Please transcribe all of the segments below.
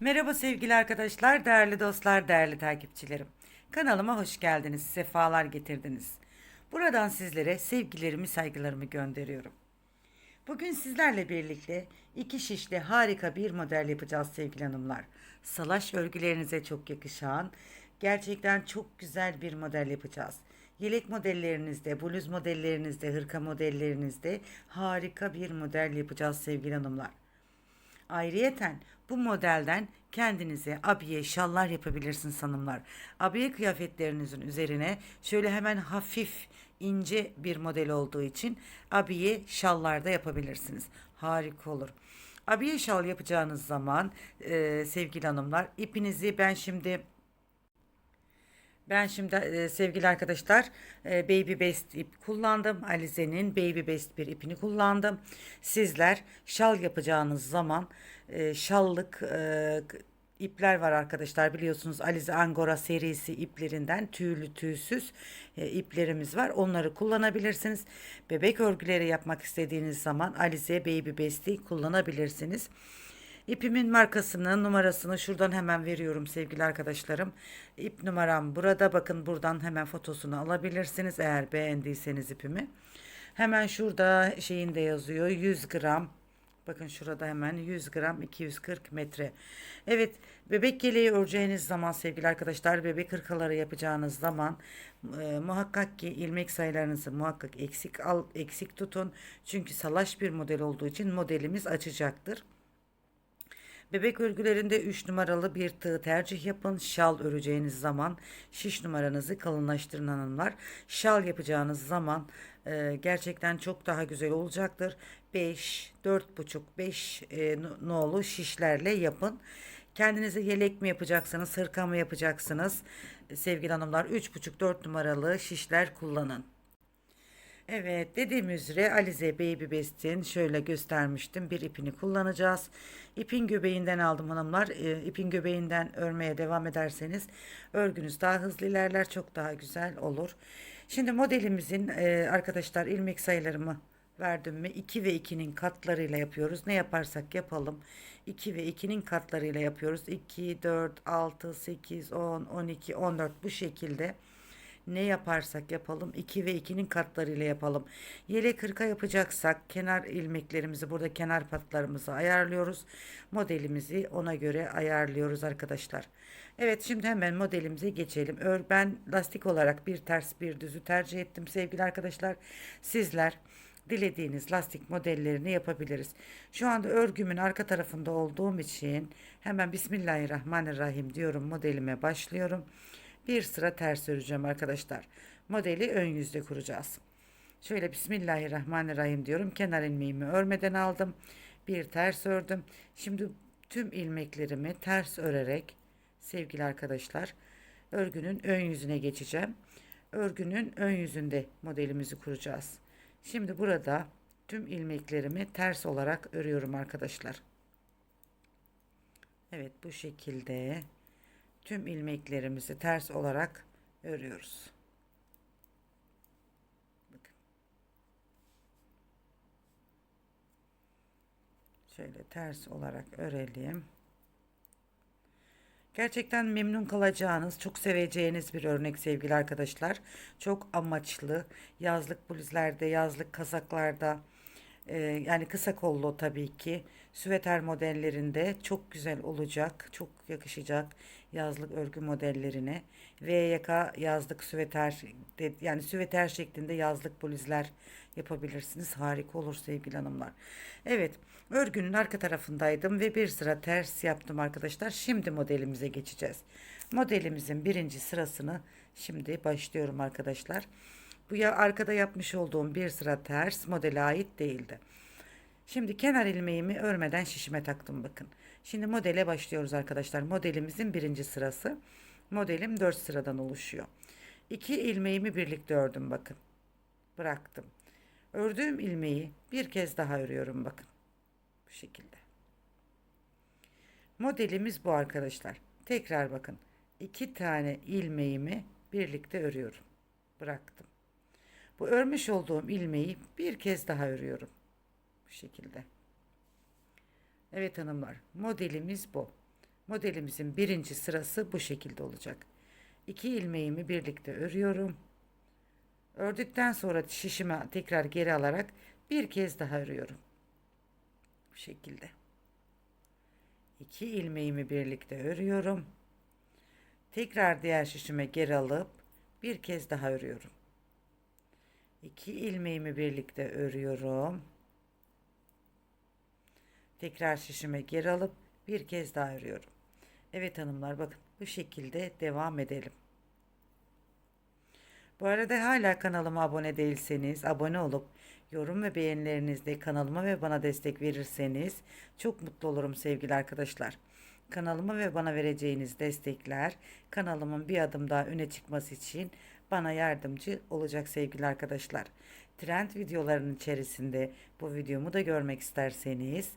Merhaba sevgili arkadaşlar, değerli dostlar, değerli takipçilerim. Kanalıma hoş geldiniz, sefalar getirdiniz. Buradan sizlere sevgilerimi, saygılarımı gönderiyorum. Bugün sizlerle birlikte iki şişli harika bir model yapacağız sevgili hanımlar. Salaş örgülerinize çok yakışan, gerçekten çok güzel bir model yapacağız. Yelek modellerinizde, bluz modellerinizde, hırka modellerinizde harika bir model yapacağız sevgili hanımlar. Ayrıyeten bu modelden kendinize abiye şallar yapabilirsiniz hanımlar. Abiye kıyafetlerinizin üzerine şöyle hemen hafif ince bir model olduğu için abiye şallar da yapabilirsiniz. Harika olur. Abiye şal yapacağınız zaman e, sevgili hanımlar ipinizi ben şimdi ben şimdi e, sevgili arkadaşlar e, Baby Best ip kullandım. Alize'nin Baby Best bir ipini kullandım. Sizler şal yapacağınız zaman e, şallık ipler var arkadaşlar. Biliyorsunuz Alize Angora serisi iplerinden tüylü tüysüz iplerimiz var. Onları kullanabilirsiniz. Bebek örgüleri yapmak istediğiniz zaman Alize Baby Best'i kullanabilirsiniz. İpimin markasını, numarasını şuradan hemen veriyorum sevgili arkadaşlarım. İp numaram burada. Bakın buradan hemen fotosunu alabilirsiniz eğer beğendiyseniz ipimi. Hemen şurada şeyinde yazıyor 100 gram. Bakın şurada hemen 100 gram 240 metre. Evet bebek yeleği öreceğiniz zaman sevgili arkadaşlar bebek hırkaları yapacağınız zaman e, muhakkak ki ilmek sayılarınızı muhakkak eksik al eksik tutun. Çünkü salaş bir model olduğu için modelimiz açacaktır. Bebek örgülerinde 3 numaralı bir tığ tercih yapın. Şal öreceğiniz zaman şiş numaranızı kalınlaştırın hanımlar. Şal yapacağınız zaman e, gerçekten çok daha güzel olacaktır. 5, 4,5, 5 e, nolu şişlerle yapın. Kendinize yelek mi yapacaksınız, hırka mı yapacaksınız? Sevgili hanımlar 3,5-4 numaralı şişler kullanın. Evet dediğim üzere Alize Baby Best'in şöyle göstermiştim bir ipini kullanacağız. İpin göbeğinden aldım hanımlar. E, ipin göbeğinden örmeye devam ederseniz örgünüz daha hızlı ilerler çok daha güzel olur. Şimdi modelimizin e, arkadaşlar ilmek sayılarımı verdim mi 2 ve 2'nin katlarıyla yapıyoruz. Ne yaparsak yapalım 2 ve 2'nin katlarıyla yapıyoruz. 2, 4, 6, 8, 10, 12, 14 bu şekilde ne yaparsak yapalım 2 ve 2'nin katlarıyla yapalım. Yelek 40'a yapacaksak kenar ilmeklerimizi burada kenar patlarımızı ayarlıyoruz. Modelimizi ona göre ayarlıyoruz arkadaşlar. Evet şimdi hemen modelimize geçelim. Ben lastik olarak bir ters bir düzü tercih ettim sevgili arkadaşlar. Sizler dilediğiniz lastik modellerini yapabiliriz. Şu anda örgümün arka tarafında olduğum için hemen Bismillahirrahmanirrahim diyorum modelime başlıyorum. Bir sıra ters öreceğim arkadaşlar. Modeli ön yüzde kuracağız. Şöyle Bismillahirrahmanirrahim diyorum. Kenar ilmeğimi örmeden aldım. Bir ters ördüm. Şimdi tüm ilmeklerimi ters örerek sevgili arkadaşlar örgünün ön yüzüne geçeceğim. Örgünün ön yüzünde modelimizi kuracağız. Şimdi burada tüm ilmeklerimi ters olarak örüyorum arkadaşlar. Evet bu şekilde tüm ilmeklerimizi ters olarak örüyoruz. Şöyle ters olarak örelim. Gerçekten memnun kalacağınız, çok seveceğiniz bir örnek sevgili arkadaşlar. Çok amaçlı. Yazlık bluzlerde, yazlık kazaklarda, e, yani kısa kollu tabii ki. Süveter modellerinde çok güzel olacak, çok yakışacak yazlık örgü modellerine. V yaka yazlık süveter, de- yani süveter şeklinde yazlık bluzlar yapabilirsiniz. Harika olur sevgili hanımlar. Evet, örgünün arka tarafındaydım ve bir sıra ters yaptım arkadaşlar. Şimdi modelimize geçeceğiz. Modelimizin birinci sırasını şimdi başlıyorum arkadaşlar. Bu ya arkada yapmış olduğum bir sıra ters modele ait değildi. Şimdi kenar ilmeğimi örmeden şişime taktım bakın. Şimdi modele başlıyoruz arkadaşlar. Modelimizin birinci sırası. Modelim 4 sıradan oluşuyor. İki ilmeğimi birlikte ördüm bakın. Bıraktım. Ördüğüm ilmeği bir kez daha örüyorum bakın. Bu şekilde. Modelimiz bu arkadaşlar. Tekrar bakın. İki tane ilmeğimi birlikte örüyorum. Bıraktım. Bu örmüş olduğum ilmeği bir kez daha örüyorum. Bu şekilde. Evet hanımlar modelimiz bu. Modelimizin birinci sırası bu şekilde olacak. İki ilmeğimi birlikte örüyorum. Ördükten sonra şişime tekrar geri alarak bir kez daha örüyorum. Bu şekilde. İki ilmeğimi birlikte örüyorum. Tekrar diğer şişime geri alıp bir kez daha örüyorum. İki ilmeğimi birlikte örüyorum. Tekrar şişime geri alıp bir kez daha örüyorum. Evet hanımlar bakın bu şekilde devam edelim. Bu arada hala kanalıma abone değilseniz abone olup yorum ve beğenilerinizle kanalıma ve bana destek verirseniz çok mutlu olurum sevgili arkadaşlar. Kanalıma ve bana vereceğiniz destekler kanalımın bir adım daha öne çıkması için bana yardımcı olacak sevgili arkadaşlar. Trend videolarının içerisinde bu videomu da görmek isterseniz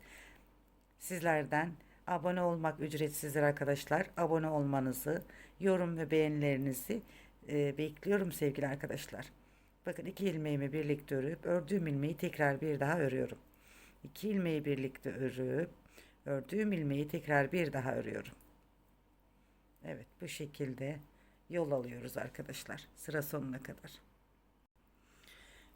sizlerden abone olmak ücretsizdir arkadaşlar. Abone olmanızı, yorum ve beğenilerinizi e, bekliyorum sevgili arkadaşlar. Bakın iki ilmeğimi birlikte örüp ördüğüm ilmeği tekrar bir daha örüyorum. İki ilmeği birlikte örüp ördüğüm ilmeği tekrar bir daha örüyorum. Evet bu şekilde yol alıyoruz arkadaşlar sıra sonuna kadar.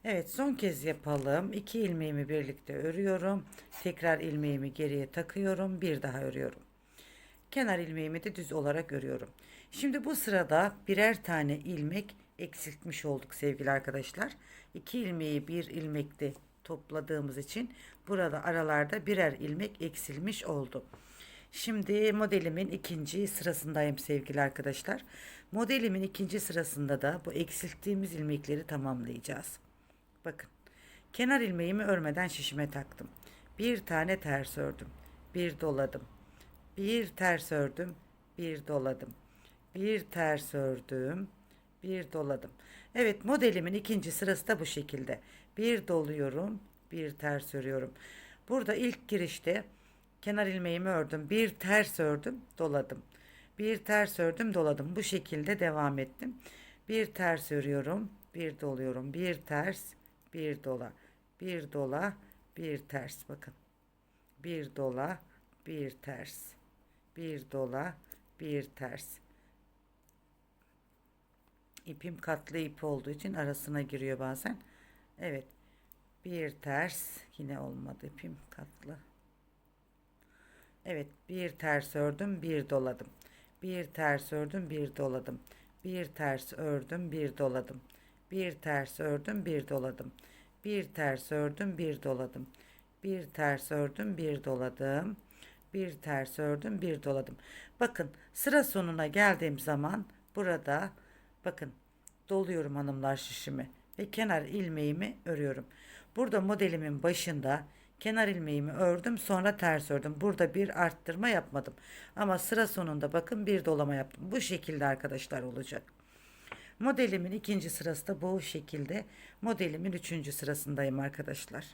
Evet son kez yapalım. İki ilmeğimi birlikte örüyorum. Tekrar ilmeğimi geriye takıyorum. Bir daha örüyorum. Kenar ilmeğimi de düz olarak örüyorum. Şimdi bu sırada birer tane ilmek eksiltmiş olduk sevgili arkadaşlar. İki ilmeği bir ilmekte topladığımız için burada aralarda birer ilmek eksilmiş oldu. Şimdi modelimin ikinci sırasındayım sevgili arkadaşlar. Modelimin ikinci sırasında da bu eksilttiğimiz ilmekleri tamamlayacağız. Bakın kenar ilmeğimi örmeden şişime taktım. Bir tane ters ördüm. Bir doladım. Bir ters ördüm. Bir doladım. Bir ters ördüm. Bir doladım. Evet modelimin ikinci sırası da bu şekilde. Bir doluyorum. Bir ters örüyorum. Burada ilk girişte kenar ilmeğimi ördüm. Bir ters ördüm. Doladım. Bir ters ördüm. Doladım. Bu şekilde devam ettim. Bir ters örüyorum. Bir doluyorum. Bir ters bir dola, bir dola, bir ters bakın. Bir dola, bir ters. Bir dola, bir ters. İpim katlı ip olduğu için arasına giriyor bazen. Evet. Bir ters. Yine olmadı ipim katlı. Evet. Bir ters ördüm. Bir doladım. Bir ters ördüm. Bir doladım. Bir ters ördüm. Bir doladım. Bir ters ördüm, bir doladım. Bir ters ördüm, bir doladım. Bir ters ördüm, bir doladım. Bir ters ördüm, bir doladım. Bakın sıra sonuna geldiğim zaman burada bakın doluyorum hanımlar şişimi ve kenar ilmeğimi örüyorum. Burada modelimin başında kenar ilmeğimi ördüm sonra ters ördüm. Burada bir arttırma yapmadım. Ama sıra sonunda bakın bir dolama yaptım. Bu şekilde arkadaşlar olacak. Modelimin ikinci sırası da bu şekilde. Modelimin üçüncü sırasındayım arkadaşlar.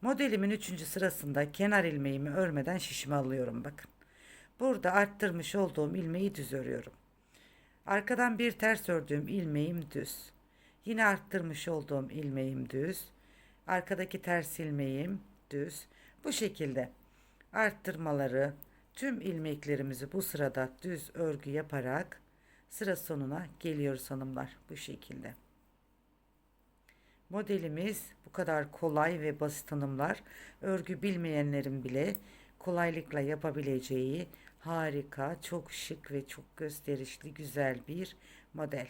Modelimin üçüncü sırasında kenar ilmeğimi örmeden şişime alıyorum bakın. Burada arttırmış olduğum ilmeği düz örüyorum. Arkadan bir ters ördüğüm ilmeğim düz. Yine arttırmış olduğum ilmeğim düz. Arkadaki ters ilmeğim düz. Bu şekilde arttırmaları tüm ilmeklerimizi bu sırada düz örgü yaparak sıra sonuna geliyoruz hanımlar bu şekilde. Modelimiz bu kadar kolay ve basit hanımlar. Örgü bilmeyenlerin bile kolaylıkla yapabileceği harika, çok şık ve çok gösterişli güzel bir model.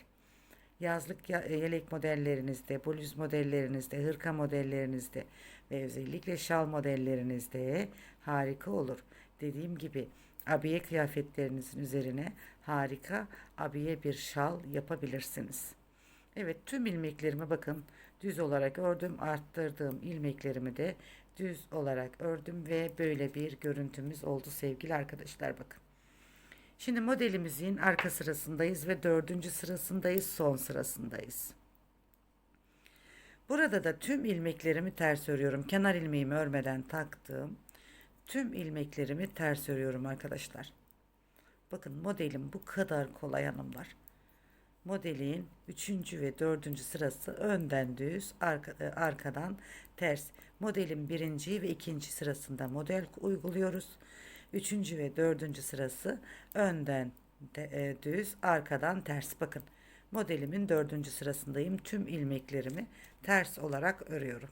Yazlık yelek modellerinizde, bluz modellerinizde, hırka modellerinizde ve özellikle şal modellerinizde harika olur. Dediğim gibi abiye kıyafetlerinizin üzerine harika abiye bir şal yapabilirsiniz. Evet tüm ilmeklerimi bakın düz olarak ördüm arttırdığım ilmeklerimi de düz olarak ördüm ve böyle bir görüntümüz oldu sevgili arkadaşlar bakın. Şimdi modelimizin arka sırasındayız ve dördüncü sırasındayız son sırasındayız. Burada da tüm ilmeklerimi ters örüyorum. Kenar ilmeğimi örmeden taktım tüm ilmeklerimi ters örüyorum arkadaşlar. Bakın modelim bu kadar kolay hanımlar. Modelin 3. ve 4. sırası önden düz, e, arkadan ters. Modelin 1. ve 2. sırasında model uyguluyoruz. Üçüncü ve dördüncü sırası önden de, e, düz, arkadan ters. Bakın modelimin dördüncü sırasındayım. Tüm ilmeklerimi ters olarak örüyorum.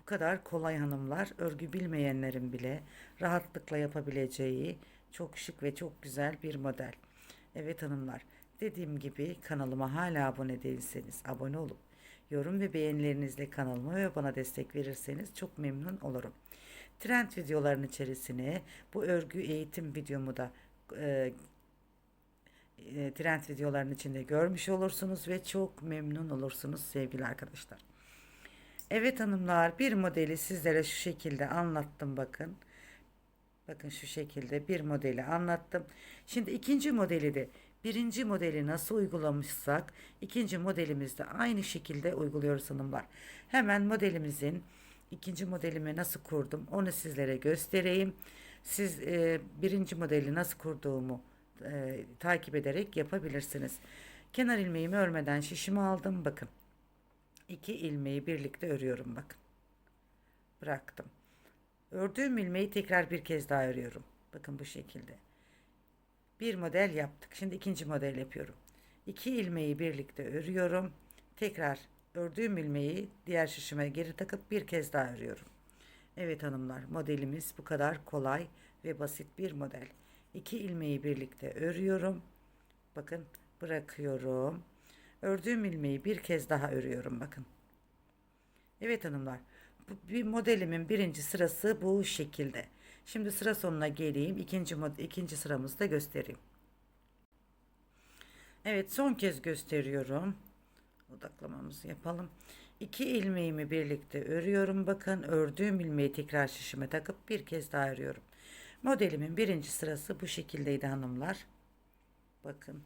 Bu kadar kolay hanımlar, örgü bilmeyenlerin bile rahatlıkla yapabileceği çok şık ve çok güzel bir model. Evet hanımlar, dediğim gibi kanalıma hala abone değilseniz abone olup yorum ve beğenilerinizle kanalıma ve bana destek verirseniz çok memnun olurum. Trend videoların içerisine bu örgü eğitim videomu da e, e, trend videoların içinde görmüş olursunuz ve çok memnun olursunuz sevgili arkadaşlar. Evet hanımlar bir modeli sizlere şu şekilde anlattım bakın. Bakın şu şekilde bir modeli anlattım. Şimdi ikinci modeli de birinci modeli nasıl uygulamışsak ikinci modelimizde aynı şekilde uyguluyoruz hanımlar. Hemen modelimizin ikinci modelimi nasıl kurdum onu sizlere göstereyim. Siz e, birinci modeli nasıl kurduğumu e, takip ederek yapabilirsiniz. Kenar ilmeğimi örmeden şişimi aldım. Bakın. iki ilmeği birlikte örüyorum bakın. Bıraktım. Ördüğüm ilmeği tekrar bir kez daha örüyorum. Bakın bu şekilde. Bir model yaptık. Şimdi ikinci model yapıyorum. İki ilmeği birlikte örüyorum. Tekrar ördüğüm ilmeği diğer şişime geri takıp bir kez daha örüyorum. Evet hanımlar modelimiz bu kadar kolay ve basit bir model. İki ilmeği birlikte örüyorum. Bakın bırakıyorum. Ördüğüm ilmeği bir kez daha örüyorum bakın. Evet hanımlar bu bir modelimin birinci sırası bu şekilde. Şimdi sıra sonuna geleyim. İkinci, ikinci sıramızı da göstereyim. Evet son kez gösteriyorum. Odaklamamızı yapalım. İki ilmeğimi birlikte örüyorum. Bakın ördüğüm ilmeği tekrar şişime takıp bir kez daha örüyorum. Modelimin birinci sırası bu şekildeydi hanımlar. Bakın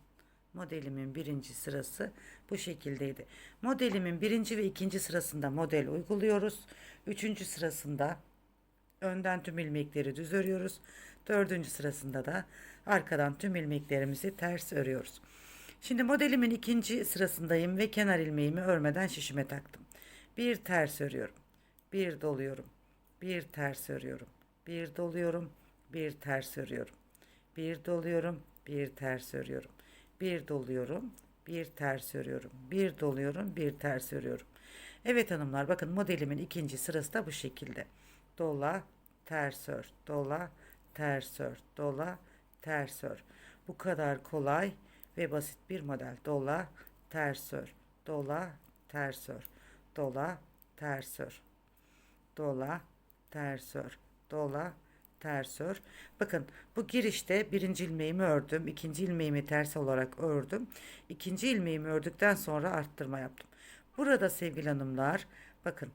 modelimin birinci sırası bu şekildeydi. Modelimin birinci ve ikinci sırasında model uyguluyoruz. Üçüncü sırasında önden tüm ilmekleri düz örüyoruz. Dördüncü sırasında da arkadan tüm ilmeklerimizi ters örüyoruz. Şimdi modelimin ikinci sırasındayım ve kenar ilmeğimi örmeden şişime taktım. Bir ters örüyorum. Bir doluyorum. Bir ters örüyorum. Bir doluyorum. Bir ters örüyorum. Bir doluyorum. Bir ters örüyorum. Bir doluyorum. Bir ters örüyorum. Bir doluyorum. Bir ters örüyorum. Evet hanımlar bakın modelimin ikinci sırası da bu şekilde. Dola, ters ör, dola, ters ör, dola, ters ör. Bu kadar kolay ve basit bir model. Dola, ters ör, dola, ters ör, dola, ters ör, dola, ters ör, dola, ters ör. Bakın bu girişte birinci ilmeğimi ördüm. ikinci ilmeğimi ters olarak ördüm. İkinci ilmeğimi ördükten sonra arttırma yaptım. Burada sevgili hanımlar bakın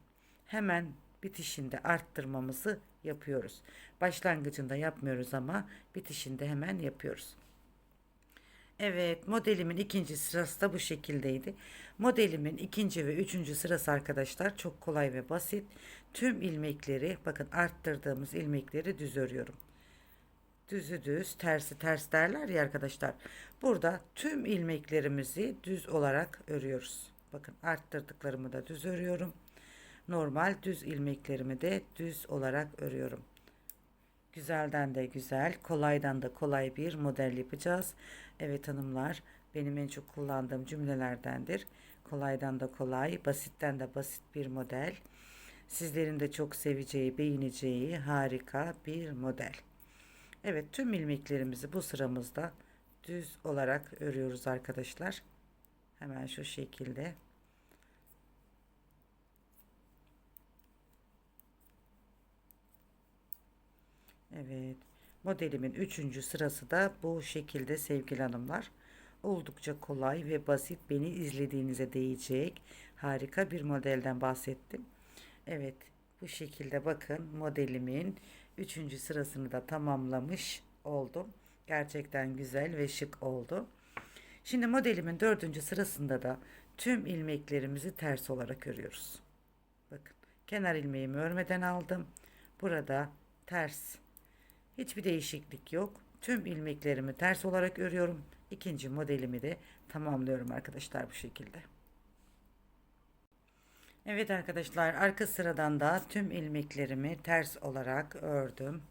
hemen bitişinde arttırmamızı yapıyoruz. Başlangıcında yapmıyoruz ama bitişinde hemen yapıyoruz. Evet modelimin ikinci sırası da bu şekildeydi. Modelimin ikinci ve üçüncü sırası arkadaşlar çok kolay ve basit. Tüm ilmekleri bakın arttırdığımız ilmekleri düz örüyorum. Düzü düz tersi ters derler ya arkadaşlar. Burada tüm ilmeklerimizi düz olarak örüyoruz. Bakın arttırdıklarımı da düz örüyorum. Normal düz ilmeklerimi de düz olarak örüyorum. Güzelden de güzel, kolaydan da kolay bir model yapacağız. Evet hanımlar, benim en çok kullandığım cümlelerdendir. Kolaydan da kolay, basitten de basit bir model. Sizlerin de çok seveceği, beğeneceği harika bir model. Evet, tüm ilmeklerimizi bu sıramızda düz olarak örüyoruz arkadaşlar. Hemen şu şekilde. Evet. Modelimin üçüncü sırası da bu şekilde sevgili hanımlar. Oldukça kolay ve basit beni izlediğinize değecek harika bir modelden bahsettim. Evet bu şekilde bakın modelimin üçüncü sırasını da tamamlamış oldum. Gerçekten güzel ve şık oldu. Şimdi modelimin dördüncü sırasında da tüm ilmeklerimizi ters olarak örüyoruz. Bakın kenar ilmeğimi örmeden aldım. Burada ters Hiçbir değişiklik yok. Tüm ilmeklerimi ters olarak örüyorum. İkinci modelimi de tamamlıyorum arkadaşlar bu şekilde. Evet arkadaşlar arka sıradan da tüm ilmeklerimi ters olarak ördüm.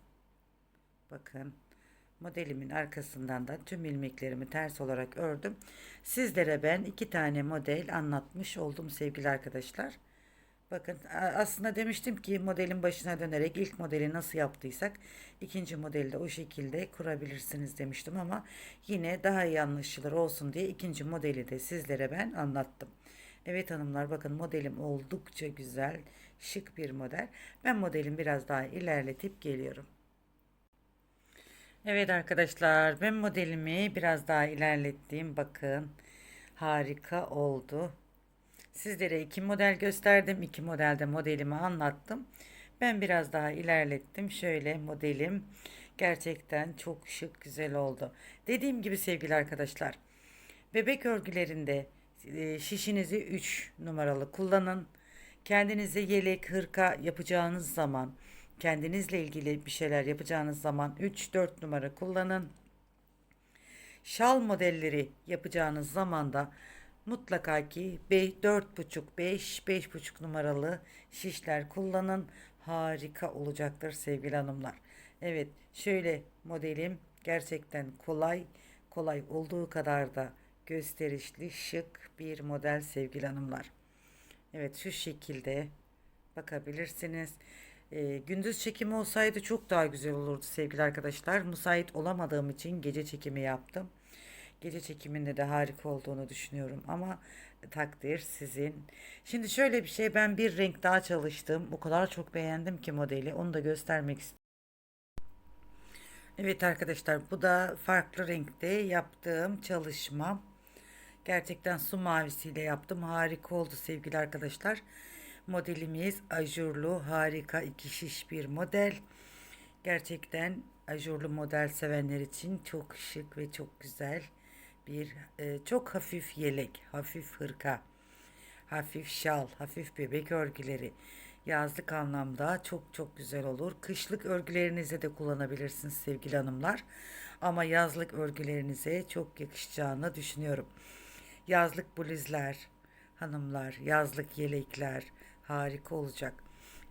Bakın modelimin arkasından da tüm ilmeklerimi ters olarak ördüm. Sizlere ben iki tane model anlatmış oldum sevgili arkadaşlar. Bakın aslında demiştim ki modelin başına dönerek ilk modeli nasıl yaptıysak ikinci modeli de o şekilde kurabilirsiniz demiştim ama yine daha iyi anlaşılır olsun diye ikinci modeli de sizlere ben anlattım. Evet hanımlar bakın modelim oldukça güzel, şık bir model. Ben modelimi biraz daha ilerletip geliyorum. Evet arkadaşlar ben modelimi biraz daha ilerlettim. Bakın harika oldu. Sizlere iki model gösterdim. İki modelde modelimi anlattım. Ben biraz daha ilerlettim. Şöyle modelim gerçekten çok şık güzel oldu. Dediğim gibi sevgili arkadaşlar bebek örgülerinde e, şişinizi 3 numaralı kullanın. Kendinize yelek, hırka yapacağınız zaman, kendinizle ilgili bir şeyler yapacağınız zaman 3-4 numara kullanın. Şal modelleri yapacağınız zaman da mutlaka ki 4,5 5 5,5 numaralı şişler kullanın. Harika olacaktır sevgili hanımlar. Evet, şöyle modelim gerçekten kolay, kolay olduğu kadar da gösterişli, şık bir model sevgili hanımlar. Evet, şu şekilde bakabilirsiniz. Ee, gündüz çekimi olsaydı çok daha güzel olurdu sevgili arkadaşlar. Müsait olamadığım için gece çekimi yaptım. Gece çekiminde de harika olduğunu düşünüyorum ama takdir sizin. Şimdi şöyle bir şey ben bir renk daha çalıştım. O kadar çok beğendim ki modeli. Onu da göstermek istiyorum. Evet arkadaşlar bu da farklı renkte yaptığım çalışma. Gerçekten su mavisiyle yaptım. Harika oldu sevgili arkadaşlar. Modelimiz ajurlu harika iki şiş bir model. Gerçekten ajurlu model sevenler için çok şık ve çok güzel bir e, çok hafif yelek, hafif hırka, hafif şal, hafif bebek örgüleri. Yazlık anlamda çok çok güzel olur. Kışlık örgülerinize de kullanabilirsiniz sevgili hanımlar. Ama yazlık örgülerinize çok yakışacağını düşünüyorum. Yazlık bluzlar, hanımlar, yazlık yelekler harika olacak.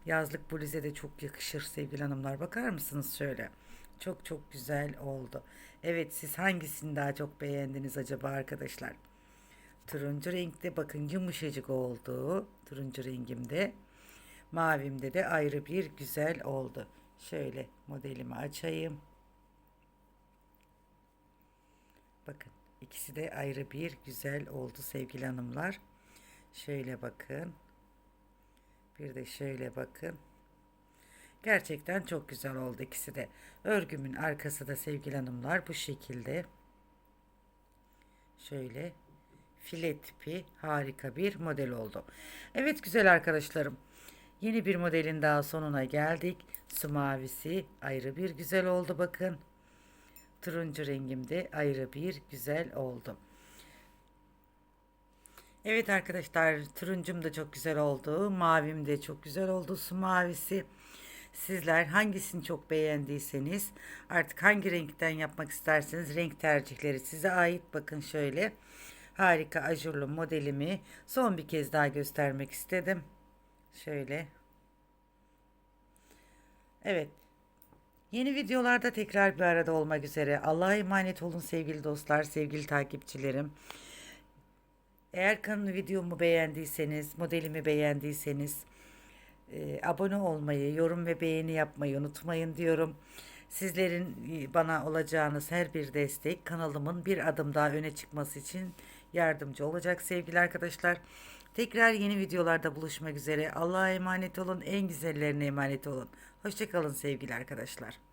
Yazlık bluze de çok yakışır sevgili hanımlar. Bakar mısınız şöyle? Çok çok güzel oldu. Evet siz hangisini daha çok beğendiniz acaba arkadaşlar? Turuncu renkte bakın yumuşacık oldu. Turuncu rengimde. Mavimde de ayrı bir güzel oldu. Şöyle modelimi açayım. Bakın ikisi de ayrı bir güzel oldu sevgili hanımlar. Şöyle bakın. Bir de şöyle bakın. Gerçekten çok güzel oldu ikisi de. Örgümün arkası da sevgili hanımlar bu şekilde. Şöyle file tipi harika bir model oldu. Evet güzel arkadaşlarım. Yeni bir modelin daha sonuna geldik. Su mavisi ayrı bir güzel oldu bakın. Turuncu rengimde ayrı bir güzel oldu. Evet arkadaşlar turuncum da çok güzel oldu. Mavim de çok güzel oldu. Su mavisi. Sizler hangisini çok beğendiyseniz artık hangi renkten yapmak isterseniz renk tercihleri size ait. Bakın şöyle harika ajurlu modelimi son bir kez daha göstermek istedim. Şöyle. Evet. Yeni videolarda tekrar bir arada olmak üzere. Allah'a emanet olun sevgili dostlar, sevgili takipçilerim. Eğer kanalı videomu beğendiyseniz, modelimi beğendiyseniz e, abone olmayı, yorum ve beğeni yapmayı unutmayın diyorum. Sizlerin e, bana olacağınız her bir destek kanalımın bir adım daha öne çıkması için yardımcı olacak sevgili arkadaşlar. Tekrar yeni videolarda buluşmak üzere. Allah'a emanet olun. En güzellerine emanet olun. Hoşçakalın sevgili arkadaşlar.